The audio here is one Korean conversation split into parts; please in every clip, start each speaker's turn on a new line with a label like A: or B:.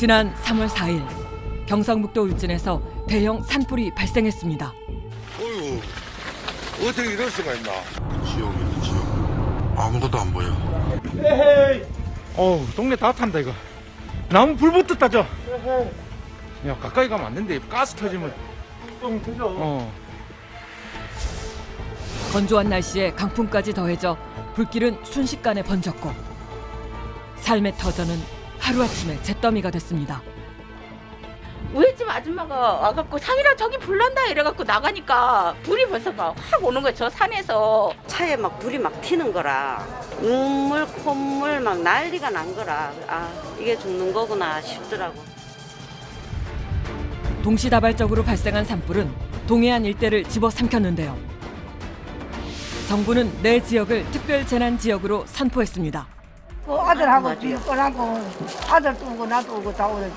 A: 지난 3월 4일 경상북도 울진에서 대형 산불이 발생했습니다.
B: 어휴, 어떻게 이럴 수가 있나?
C: 지옥이네 지옥 아무것도 안 보여
D: 에헤이. 어우, 동네 다 탄다, 이거. 나무 불 붙었다, 저. 야, 가까이 가면 안 된대. 가스 터지면. 좀 그죠? 어.
A: 건조한 날씨에 강풍까지 더해져 불길은 순식간에 번졌고 삶의 터전은 하루아침에 잿더미가 됐습니다.
E: 우리 집 아줌마가 와갖고 상이랑 저기 불난다 이래갖고 나가니까 불이 벌써 막 확 오는 거예요 저 산에서
F: 차에 막 불이 막 튀는 거라 눈물 콧물 막 난리가 난 거라 아 이게 죽는 거구나 싶더라고
A: 동시다발적으로 발생한 산불은 동해안 일대를 집어삼켰는데요. 정부는 내 지역을 특별 재난 지역으로 선포했습니다.
G: 그 아들하고 비거하고 아들 두고 나도 오고 다 오랬지.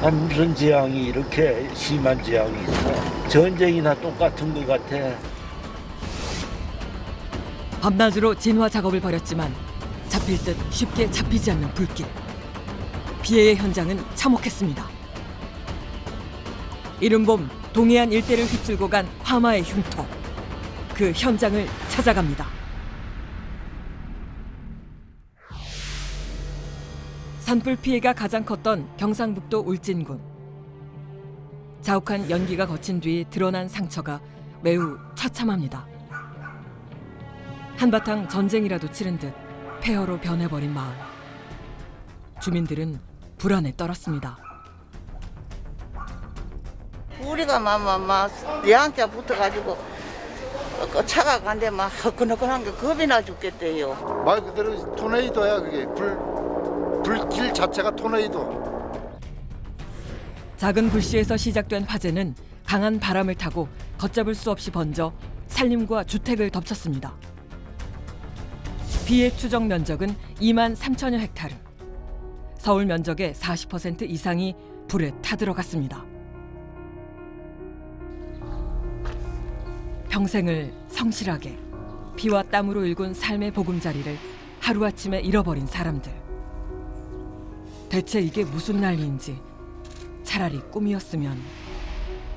H: 난 무슨 재앙이 이렇게 심한 재앙이 있어. 전쟁이나 똑같은 것 같아.
A: 밤낮으로 진화 작업을 벌였지만 잡힐 듯 쉽게 잡히지 않는 불길. 피해의 현장은 참혹했습니다. 이른 봄 동해안 일대를 휩쓸고 간 화마의 흉터. 그 현장을 찾아갑니다. 산불 피해가 가장 컸던 경상북도 울진군. 자욱한 연기가 거친 뒤 드러난 상처가 매우 처참합니다. 한바탕 전쟁이라도 치른 듯 폐허로 변해버린 마을. 주민들은 불안에 떨었습니다.
I: 우리가 막막막 내한테 붙어가지고 그 차가 간데 막 허끈허끈한 게 겁이 나 죽겠대요.
B: 말 그대로 토네이도야 그게 불 불길 자체가 토네이도.
A: 작은 불씨에서 시작된 화재는 강한 바람을 타고 걷잡을 수 없이 번져 산림과 주택을 덮쳤습니다. 피해 추정 면적은 2만 3천여 헥타르. 서울 면적의 40% 이상이 불에 타들어갔습니다. 평생을 성실하게 피와 땀으로 일군 삶의 보금자리를 하루아침에 잃어버린 사람들. 대체 이게 무슨 난리인지 차라리 꿈이었으면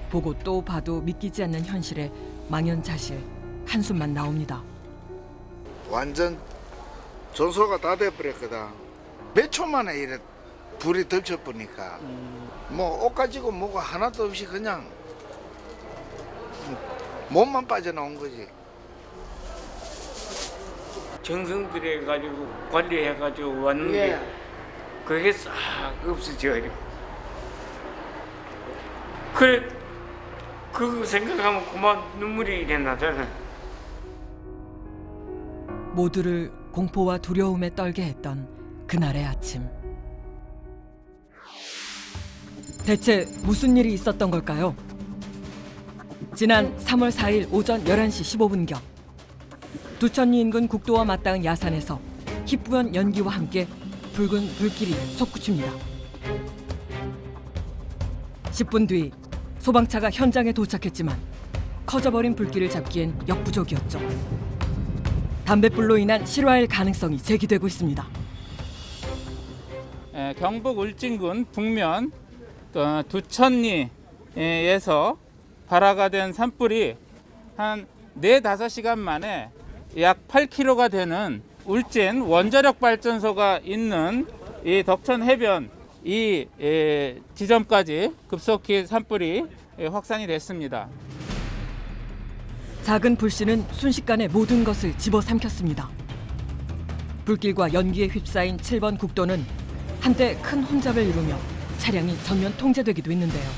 A: 보고 또 봐도 믿기지 않는 현실에 망연자실 한숨만 나옵니다.
B: 완전 전소가 다 돼버렸거든. 몇 초 만에 이래 불이 덮쳐보니까 뭐 옷 가지고 뭐가 하나도 없이 그냥 몸만 빠져나온 거지.
J: 정성 들여 가지고 관리해 가지고 왔는데 그게 싹 없어져요. 그래 그거 생각하면 그만 눈물이 이래 나잖아.
A: 모두를 공포와 두려움에 떨게 했던 그날의 아침. 대체 무슨 일이 있었던 걸까요? 지난 3월 4일 오전 11시 15분경 두천리 인근 국도와 맞닿은 야산에서 희뿌연 연기와 함께 붉은 불길이 솟구칩니다. 10분 뒤 소방차가 현장에 도착했지만 커져버린 불길을 잡기엔 역부족이었죠. 담뱃불로 인한 실화일 가능성이 제기되고 있습니다.
K: 에, 경북 울진군 북면 또 두천리에서 발화가 된 산불이 한 4, 5시간 만에 약 8km가 되는 울진 원자력 발전소가 있는 이 덕천 해변 이 에, 지점까지 급속히 산불이 에, 확산이 됐습니다.
A: 작은 불씨는 순식간에 모든 것을 집어삼켰습니다. 불길과 연기에 휩싸인 7번 국도는 한때 큰 혼잡을 이루며 차량이 전면 통제되기도 했는데요.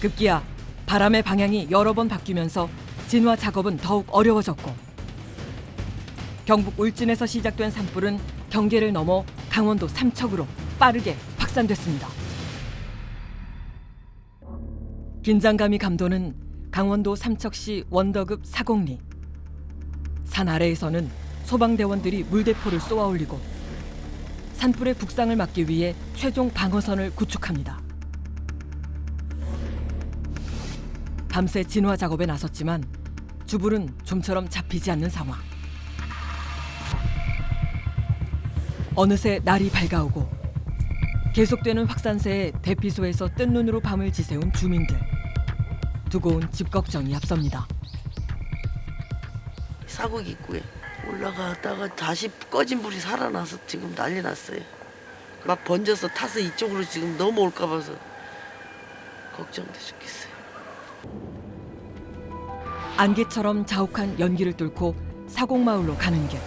A: 급기야 바람의 방향이 여러 번 바뀌면서 진화 작업은 더욱 어려워졌고 경북 울진에서 시작된 산불은 경계를 넘어 강원도 삼척으로 빠르게 확산됐습니다. 긴장감이 감도는 강원도 삼척시 원더급 사공리. 산 아래에서는 소방대원들이 물대포를 쏘아 올리고 산불의 북상을 막기 위해 최종 방어선을 구축합니다. 밤새 진화 작업에 나섰지만 주불은 좀처럼 잡히지 않는 상황. 어느새 날이 밝아오고 계속되는 확산세에 대피소에서 뜬 눈으로 밤을 지새운 주민들. 두고 온 집 걱정이 앞섭니다.
L: 사국 입구에 올라가다가 다시 꺼진 불이 살아나서 지금 난리 났어요. 막 번져서 타서 이쪽으로 지금 넘어올까 봐서 걱정돼 죽겠어요.
A: 안개처럼 자욱한 연기를 뚫고 사곡마을로 가는 길.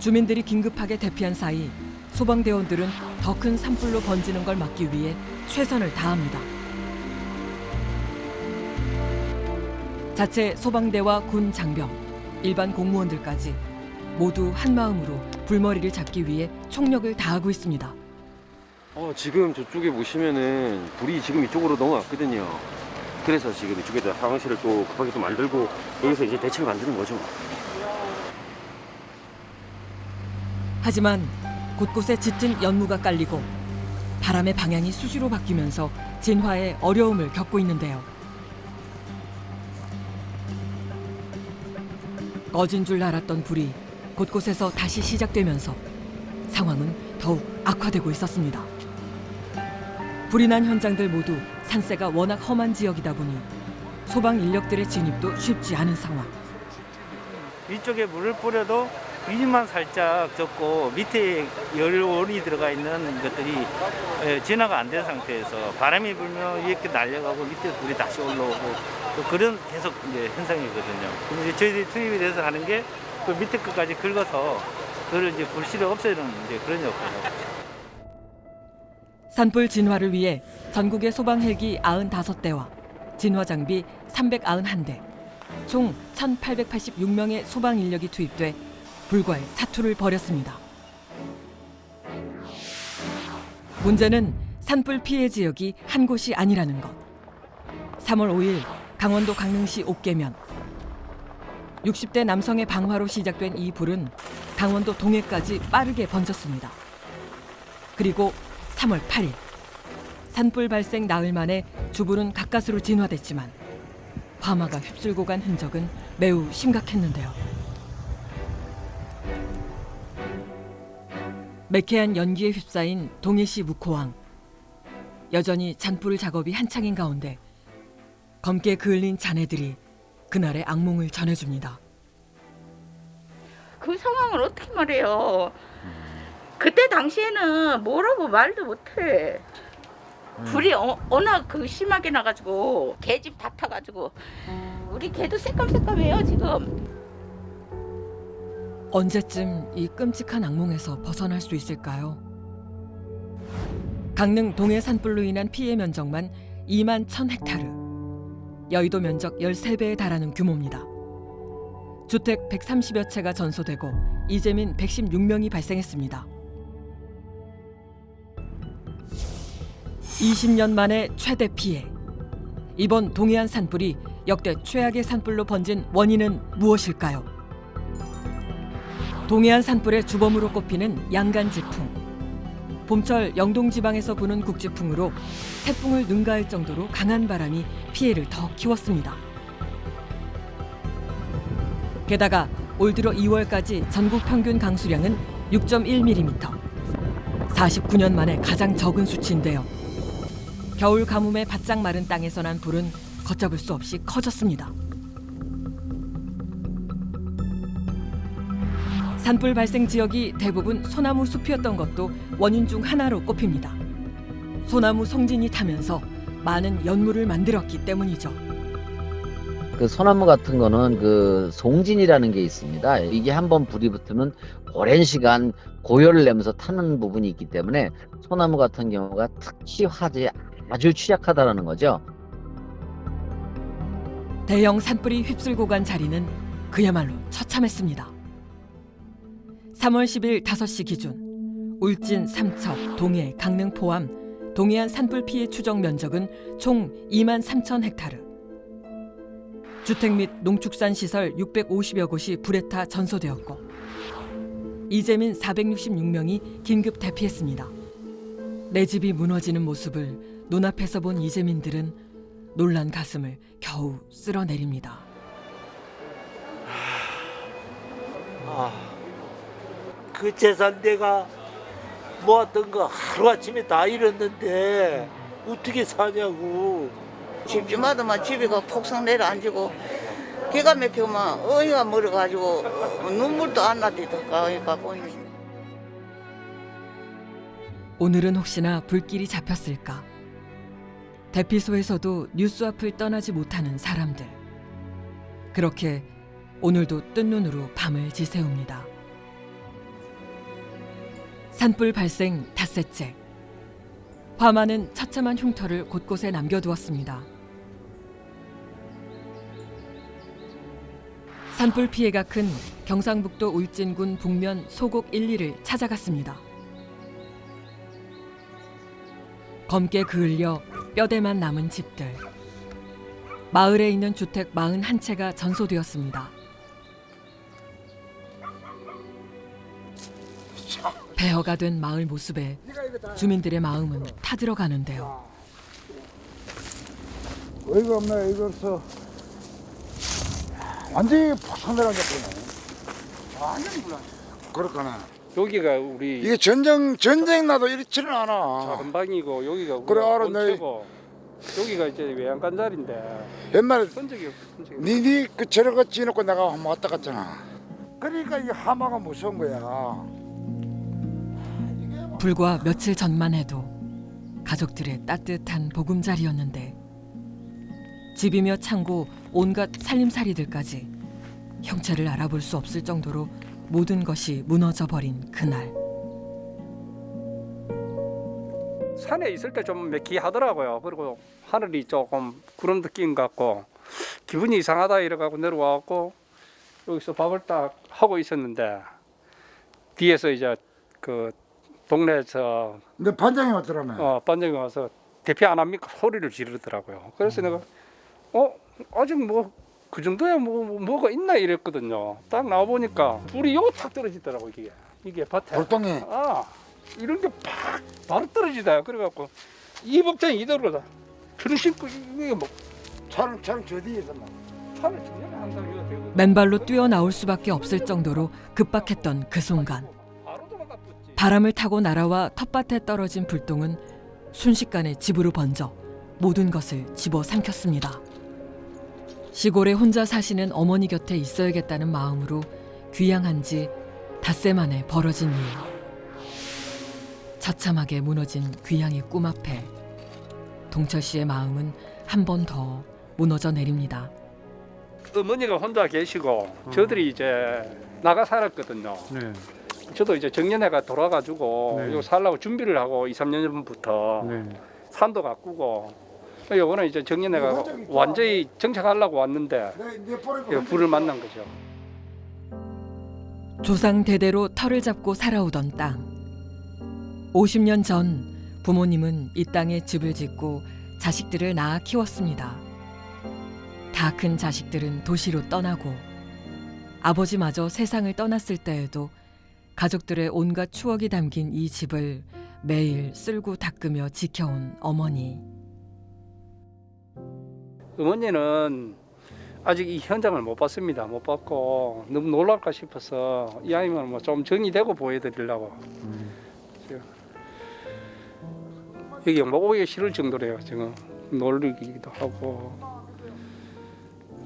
A: 주민들이 긴급하게 대피한 사이 소방대원들은 더 큰 산불로 번지는 걸 막기 위해 최선을 다합니다. 자체 소방대와 군 장병, 일반 공무원들까지 모두 한 마음으로 불머리를 잡기 위해 총력을 다하고 있습니다.
M: 어, 지금 저쪽에 보시면은 불이 지금 이쪽으로 넘어왔거든요. 그래서 지금 이쪽에다 상황실을 또 급하게 또 만들고 여기서 이제 대책을 만드는 거죠.
A: 하지만 곳곳에 짙은 연무가 깔리고 바람의 방향이 수시로 바뀌면서 진화에 어려움을 겪고 있는데요. 꺼진 줄 알았던 불이 곳곳에서 다시 시작되면서 상황은 더욱 악화되고 있었습니다. 불이 난 현장들 모두 산세가 워낙 험한 지역이다 보니 소방 인력들의 진입도 쉽지 않은 상황.
J: 위쪽에 물을 뿌려도 위만 살짝 젖고 밑에 열원이 들어가 있는 것들이 예, 진화가 안 된 상태에서 바람이 불면 이렇게 날려가고 밑에 불이 다시 올라오고 또 그런 계속 이제 현상이거든요. 그럼 이제 저희들이 투입이 돼서 하는 게 그 밑에 끝까지 긁어서 그걸 이제 불씨를 없애는 이제 그런 역할을 하고 있죠.
A: 산불 진화를 위해 전국의 소방 헬기 95대와 진화 장비 391대, 총 1,886명의 소방 인력이 투입돼 불과의 사투를 벌였습니다. 문제는 산불 피해 지역이 한 곳이 아니라는 것. 3월 5일 강원도 강릉시 옥계면 60대 남성의 방화로 시작된 이 불은 강원도 동해까지 빠르게 번졌습니다. 그리고 3월 8일 산불 발생 나흘 만에 주불은 가까스로 진화됐지만 화마가 휩쓸고 간 흔적은 매우 심각했는데요. 매캐한 연기에 휩싸인 동해시 묵호항. 여전히 잔불 작업이 한창인 가운데 검게 그을린 자네들이 그날의 악몽을 전해줍니다.
E: 그 상황을 어떻게 말해요? 그때 당시에는 뭐라고 말도 못해. 불이 어, 워낙 그 심하게 나가지고 개집 다 타가지고 우리 개도 새깜새깜해요 지금.
A: 언제쯤 이 끔찍한 악몽에서 벗어날 수 있을까요? 강릉 동해 산불로 인한 피해 면적만 2만 1천 헥타르. 여의도 면적 13배에 달하는 규모입니다. 주택 130여 채가 전소되고 이재민 116명이 발생했습니다. 20년 만에 최대 피해. 이번 동해안 산불이 역대 최악의 산불로 번진 원인은 무엇일까요? 동해안 산불의 주범으로 꼽히는 양간지풍. 봄철 영동 지방에서 부는 국지풍으로 태풍을 능가할 정도로 강한 바람이 피해를 더 키웠습니다. 게다가 올 들어 2월까지 전국 평균 강수량은 6.1mm. 49년 만에 가장 적은 수치인데요. 겨울 가뭄에 바짝 마른 땅에서 난 불은 걷잡을 수 없이 커졌습니다. 산불 발생 지역이 대부분 소나무 숲이었던 것도 원인 중 하나로 꼽힙니다. 소나무 송진이 타면서 많은 연물을 만들었기 때문이죠.
N: 그 소나무 같은 거는 그 송진이라는 게 있습니다. 이게 한번 불이 붙으면 오랜 시간 고열을 내면서 타는 부분이 있기 때문에 소나무 같은 경우가 특히 화재에 아주 취약하다라는 거죠.
A: 대형 산불이 휩쓸고 간 자리는 그야말로 처참했습니다. 3월 10일 5시 기준 울진, 삼척, 동해, 강릉 포함 동해안 산불 피해 추정 면적은 총 2만 3천 헥타르. 주택 및 농축산 시설 650여 곳이 불에 타 전소되었고 이재민 466명이 긴급 대피했습니다. 내 집이 무너지는 모습을 눈앞에서 본 이재민들은 놀란 가슴을 겨우 쓸어내립니다.
M: 아,
H: 그 재산 내가 모았던 거 하루아침에 다 잃었는데 어떻게 사냐고
I: 집주마다 집에 가 폭삭 내려앉고 기가 막히고만 어이가 멀어가지고 눈물도 안 나대더까 그러니까 보니
A: 오늘은 혹시나 불길이 잡혔을까? 대피소에서도 뉴스 앞을 떠나지 못하는 사람들. 그렇게 오늘도 뜬 눈으로 밤을 지새웁니다. 산불 발생 닷새째. 화마는 처참한 흉터를 곳곳에 남겨두었습니다. 산불 피해가 큰 경상북도 울진군 북면 소곡 1, 2를 찾아갔습니다. 검게 그을려 뼈대만 남은 집들. 마을에 있는 주택 41채가 전소되었습니다. 폐허가 된 마을 모습에 주민들의 마음은 타들어가는데요.
B: 어이가 없네 이거서 완전히 폭삭내려앉아 버리네 완전히 불안 그렇구나
J: 여기가 우리
B: 이게 전쟁 전쟁 나도 이렇지는 않아.
J: 작은 방이고 여기가
B: 그래,
J: 우리가
B: 알아, 내-
J: 본체고. 여기가 이제 외양간 자리인데.
B: 옛날에
J: 본 적이 없어 본 적이 없어.
B: 니니 그 저러고 지놓고 내가 한번 왔다 갔잖아. 그러니까 이 하마가 무서운 거야.
A: 불과 며칠 전만 해도 가족들의 따뜻한 보금자리였는데 집이며 창고 온갖 살림살이들까지 형체를 알아볼 수 없을 정도로 모든 것이 무너져 버린 그날.
J: 산에 있을 때 좀 매키하더라고요. 그리고 하늘이 조금 구름 느낌 같고 기분이 이상하다 이래가고 내려와갖고 여기서 밥을 딱 하고 있었는데 뒤에서 이제 그 동네에서
B: 근데 반장이 왔더라며
J: 어, 반장이 와서 대피 안 합니까? 소리를 지르더라고요. 그래서 내가 어? 아직 뭐 그 정도야 뭐 뭐- 뭐 가 있나 이랬거든요. 딱 나와 보니까 불이 요탁 떨어지더라고 이게 이게 밭에.
B: 돌덩이
J: 아 이런 게 팍 바로 떨어지다. 그래갖고 이 복장이 이대로다. 줄을 신고 이게 뭐
B: 차는 차는 저 뒤에 있었나
J: 차를 정렬 한다고 이거 되고
A: 맨발로 뛰어나올 수밖에 없을 정도로 급박했던 그 순간 바람을 타고 날아와 텃밭에 떨어진 불똥은 순식간에 집으로 번져 모든 것을 집어삼켰습니다. 시골에 혼자 사시는 어머니 곁에 있어야겠다는 마음으로 귀향한 지 닷새 만에 벌어진 일. 처참하게 무너진 귀향의 꿈 앞에 동철 씨의 마음은 한 번 더 무너져 내립니다.
J: 어머니가 혼자 계시고 저들이 이제 나가 살았거든요. 저도 이제 정년회가 돌아가지고
D: 네.
J: 요 살라고 준비를 하고 2, 3년 전부터 산도 가꾸고 요거는 이제 정년회가 완전히 정착하려고 왔는데 요 불을 만난 거죠.
A: 조상 대대로 터를 잡고 살아오던 땅. 50년 전 부모님은 이 땅에 집을 짓고 자식들을 낳아 키웠습니다. 다 큰 자식들은 도시로 떠나고 아버지마저 세상을 떠났을 때에도 가족들의 온갖 추억이 담긴 이 집을 매일 쓸고 닦으며 지켜온 어머니.
J: 어머니는 아직 이 현장을 못 봤습니다. 못 봤고 너무 놀랄까 싶어서 이왕이면 뭐좀 정리되고 보여드리려고. 지금 여기 뭐 오기 싫을 정도래요. 지금 놀리기도 하고.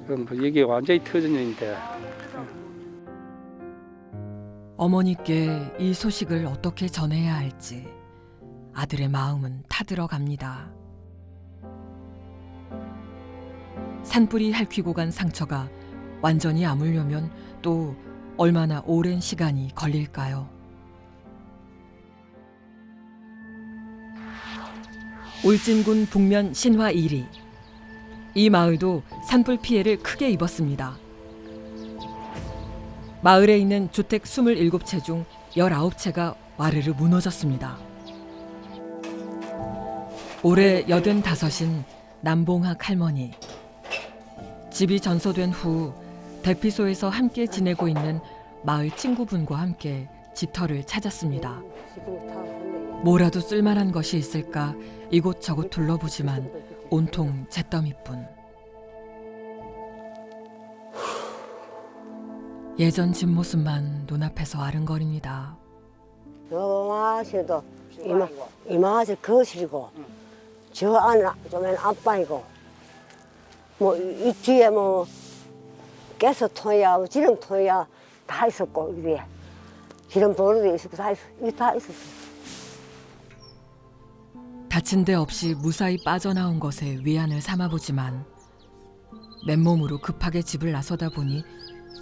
J: 지금 뭐 여기 완전히 터전인데
A: 어머니께 이 소식을 어떻게 전해야 할지 아들의 마음은 타들어갑니다. 산불이 핥히고 간 상처가 완전히 아물려면 또 얼마나 오랜 시간이 걸릴까요? 울진군 북면 신화 1리 이 마을도 산불 피해를 크게 입었습니다. 마을에 있는 주택 27채 중 19채가 와르르 무너졌습니다. 올해 85인 남봉학 할머니. 집이 전소된 후 대피소에서 함께 지내고 있는 마을 친구분과 함께 집터를 찾았습니다. 뭐라도 쓸만한 것이 있을까 이곳저곳 둘러보지만 온통 잿더미뿐. 예전 집 모습만 눈앞에서 아른거립니다.
O: 요마시도 이마 이마시 거실이고 저 안은 좀엔 안방이고 뭐 이 뒤에 뭐 가스통이야 지름통이야 다 있었고 이 위에 기름 도로도 있었고 다 있어 이다 있었어.
A: 다친 데 없이 무사히 빠져나온 것에 위안을 삼아보지만 맨몸으로 급하게 집을 나서다 보니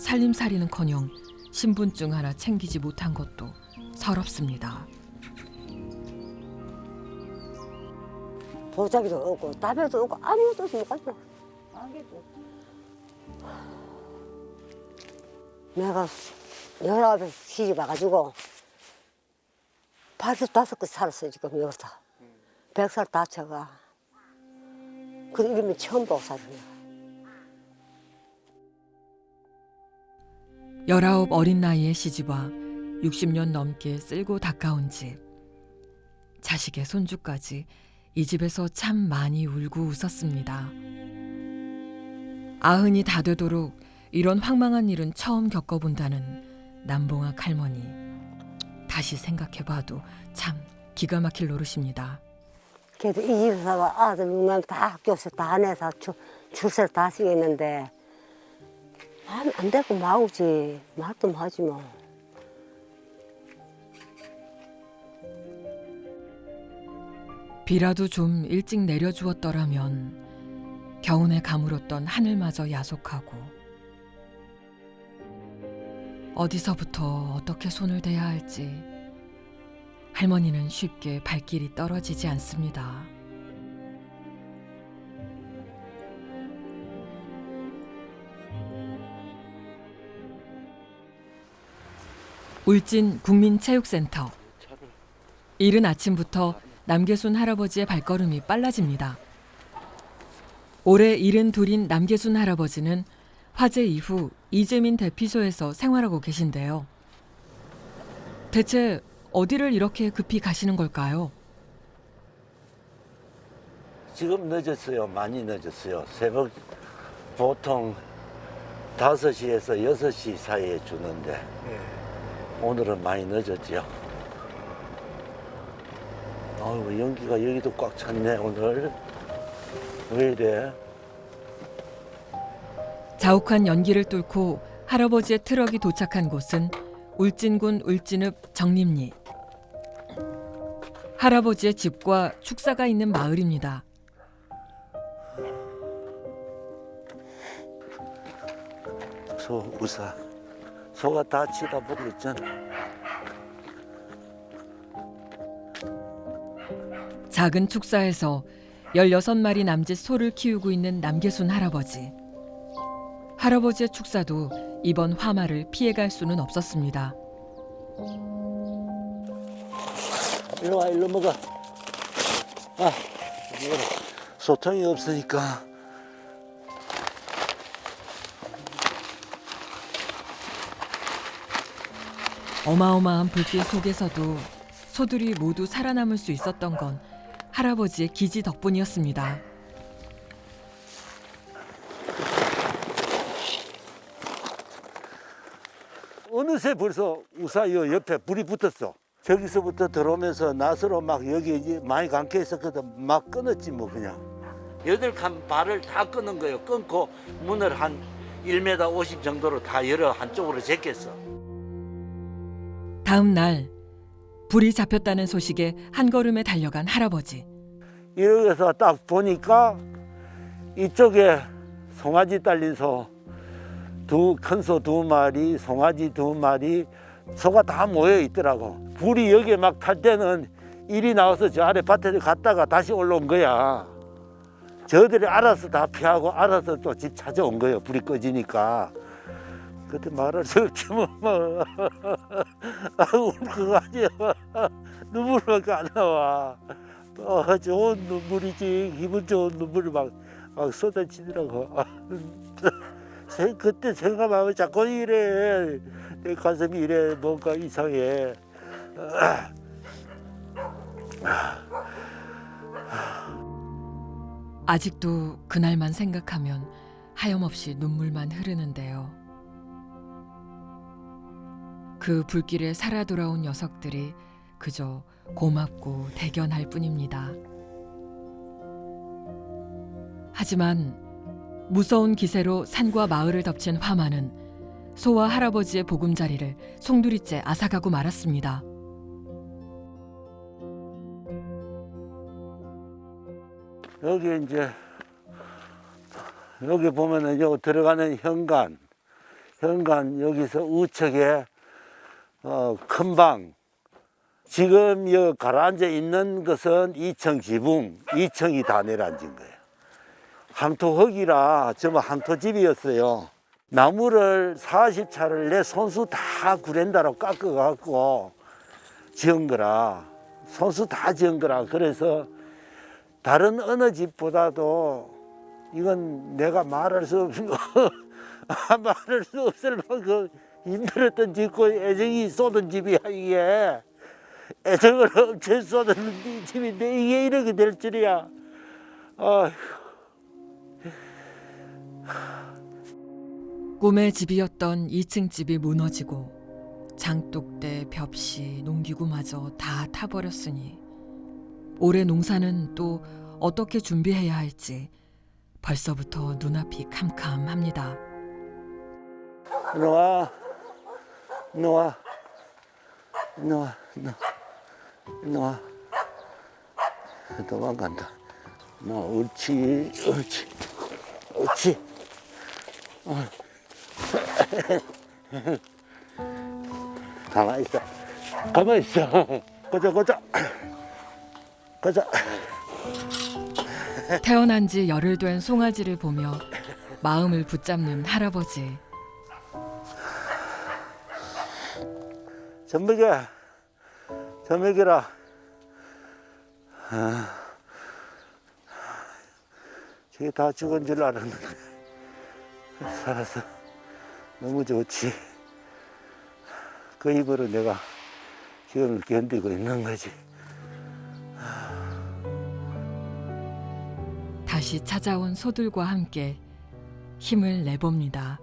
A: 살림살이는커녕 신분증 하나 챙기지 못한 것도 서럽습니다.
O: 보자기도 없고 담배도 없고 아무것도 없이 못 갔어. 내가 열아홉에 시집 와가지고 팔십 다섯 개 살았어요 지금 여기서 백살 다 쳐가 그 이름이 처음 보고 살았네
A: 19 어린 나이의 시집와 60년 넘게 쓸고 닦아온 집. 자식의 손주까지 이 집에서 참 많이 울고 웃었습니다. 아흔이 다 되도록 이런 황망한 일은 처음 겪어본다는 남봉학 할머니. 다시 생각해봐도 참 기가 막힐 노릇입니다.
O: 그래도 이 집에서 아들 육남 다 학교에서 다 내서 출, 출세를 다 시켰는데 안, 안 되고 마우지 말도 하지 뭐.
A: 비라도 좀 일찍 내려주었더라면 겨우내 가물었던 하늘마저 야속하고 어디서부터 어떻게 손을 대야 할지 할머니는 쉽게 발길이 떨어지지 않습니다. 울진 국민체육센터 이른 아침부터 남계순 할아버지의 발걸음이 빨라집니다. 올해 일흔 둘인 남계순 할아버지는 화재 이후 이재민 대피소에서 생활하고 계신데요. 대체 어디를 이렇게 급히 가시는 걸까요?
H: 지금 늦었어요. 많이 늦었어요. 새벽 보통 5시에서 6시 사이에 주는데 오늘은 많이 늦었죠. 아유, 연기가 여기도 꽉 찼네, 오늘. 왜 이래?
A: 자욱한 연기를 뚫고 할아버지의 트럭이 도착한 곳은 울진군 울진읍 정림리. 할아버지의 집과 축사가 있는 마을입니다.
H: 소, 우사. 소가 다 치다 보고 있잖아.
A: 작은 축사에서 16마리 남짓 소를 키우고 있는 남계순 할아버지. 할아버지의 축사도 이번 화마를 피해갈 수는 없었습니다.
H: 일로 와, 일로 먹어. 아, 먹어라. 소통이 없으니까.
A: 어마어마한 불길 속에서도 소들이 모두 살아남을 수 있었던 건 할아버지의 기지 덕분이었습니다.
H: 어느새 벌써 우사요 옆에 불이 붙었어. 저기서부터 들어오면서 낫으로 막 여기 이제 많이 감겨 있었거든. 막 끊었지 뭐 그냥. 여덟 칸 발을 다 끊은 거예요. 끊고 문을 한 1m 50 정도로 다 열어 한쪽으로 제꼈어.
A: 다음 날 불이 잡혔다는 소식에 한 걸음에 달려간 할아버지.
H: 여기서 딱 보니까 이쪽에 송아지 딸린 소, 두 큰 소 두 마리, 송아지 두 마리, 소가 다 모여 있더라고. 불이 여기에 막 탈 때는 일이 나와서 저 아래 밭에 갔다가 다시 올라온 거야. 저들이 알아서 다 피하고 알아서 또 집 찾아온 거예요. 불이 꺼지니까. 그때 말할 수 없지만 뭐. 아, 울컥하지. 눈물밖에 안 나와. 어, 좋은 눈물이지 기분 좋은 눈물이 막, 막 쏟아지더라고. 세- 그때 생각하면 자꾸 이래 내 가슴이 이래 뭔가 이상해.
A: 아직도 그날만 생각하면 하염없이 눈물만 흐르는데요. 그 불길에 살아 돌아온 녀석들이 그저 고맙고 대견할 뿐입니다. 하지만 무서운 기세로 산과 마을을 덮친 화마는 소와 할아버지의 보금자리를 송두리째 앗아가고 말았습니다.
H: 여기 이제 여기 보면은 요 들어가는 현관 현관 여기서 우측에 어, 큰 방 지금 여 가라앉아 있는 것은 2층 지붕 2층이 다 내려앉은 거예요. 항토 흙이라 전부 항토 집이었어요. 나무를 40차를 내 손수 다 구렌다로 깎아갖고 지은 거라 손수 다 지은 거라. 그래서 다른 어느 집보다도 이건 내가 말할 수 없는 거 말할 수 없을 만큼 힘들었던 집고 애정이 쏟은 집이야 이게. 애정을 엄청 쏟은 집인데 이게 이렇게 될 줄이야. 아
A: 꿈의 집이었던 2층 집이 무너지고 장독대, 벽시, 농기구마저 다 타버렸으니 올해 농사는 또 어떻게 준비해야 할지 벌써부터 눈앞이 캄캄합니다.
H: 너와 너와 너 너와 도망간다. 너 옳지 옳지 옳지. 어. 가만 있어. 가만 있어. 가자 가자 가자
A: 태어난 지 열흘 된 송아지를 보며 마음을 붙잡는 할아버지.
H: 전복이야 전복이라 아, 저게 다 죽은 줄 알았는데 살아서 너무 좋지 그 입으로 내가 지금 견디고 있는 거지
A: 다시 찾아온 소들과 함께 힘을 내봅니다.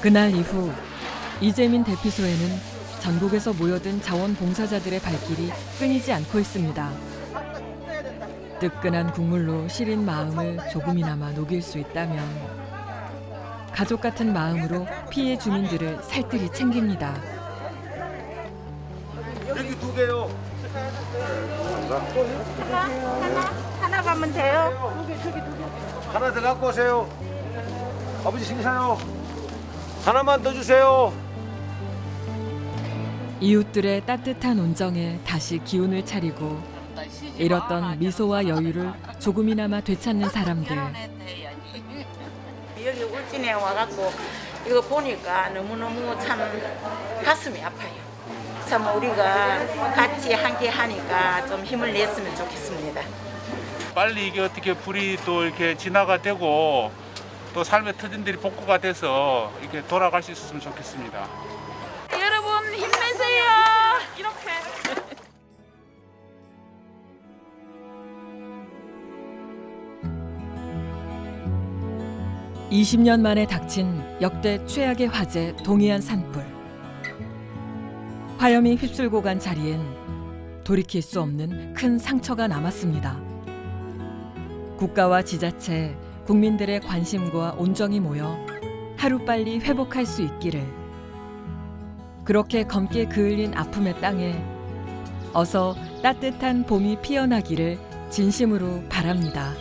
A: 그날 이후 이재민 대피소에는 전국에서 모여든 자원봉사자들의 발길이 끊이지 않고 있습니다. 뜨끈한 국물로 시린 마음을 조금이나마 녹일 수 있다면 가족 같은 마음으로 피해 주민들을 살뜰히 챙깁니다.
D: 여기 두 개요.
E: 하나 하나 가면 돼요.
D: 하나 더 갖고 오세요. 아버지 신사요. 하나만 더 주세요.
A: 이웃들의 따뜻한 온정에 다시 기운을 차리고 잃었던 미소와 여유를 조금이나마 되찾는 사람들.
E: 여기 울진에 와갖고 이거 보니까 너무너무 참 가슴이 아파요. 참 우리가 같이 함께 하니까 좀 힘을 냈으면 좋겠습니다.
K: 빨리 이게 어떻게 불이 또 이렇게 진화가 되고 또 삶의 터전들이 복구가 돼서 이렇게 돌아갈 수 있었으면 좋겠습니다.
E: 여러분 힘내세요. 이렇게.
A: 20년 만에 닥친 역대 최악의 화재 동해안 산불. 화염이 휩쓸고 간 자리엔 돌이킬 수 없는 큰 상처가 남았습니다. 국가와 지자체, 국민들의 관심과 온정이 모여 하루빨리 회복할 수 있기를. 그렇게 검게 그을린 아픔의 땅에 어서 따뜻한 봄이 피어나기를 진심으로 바랍니다.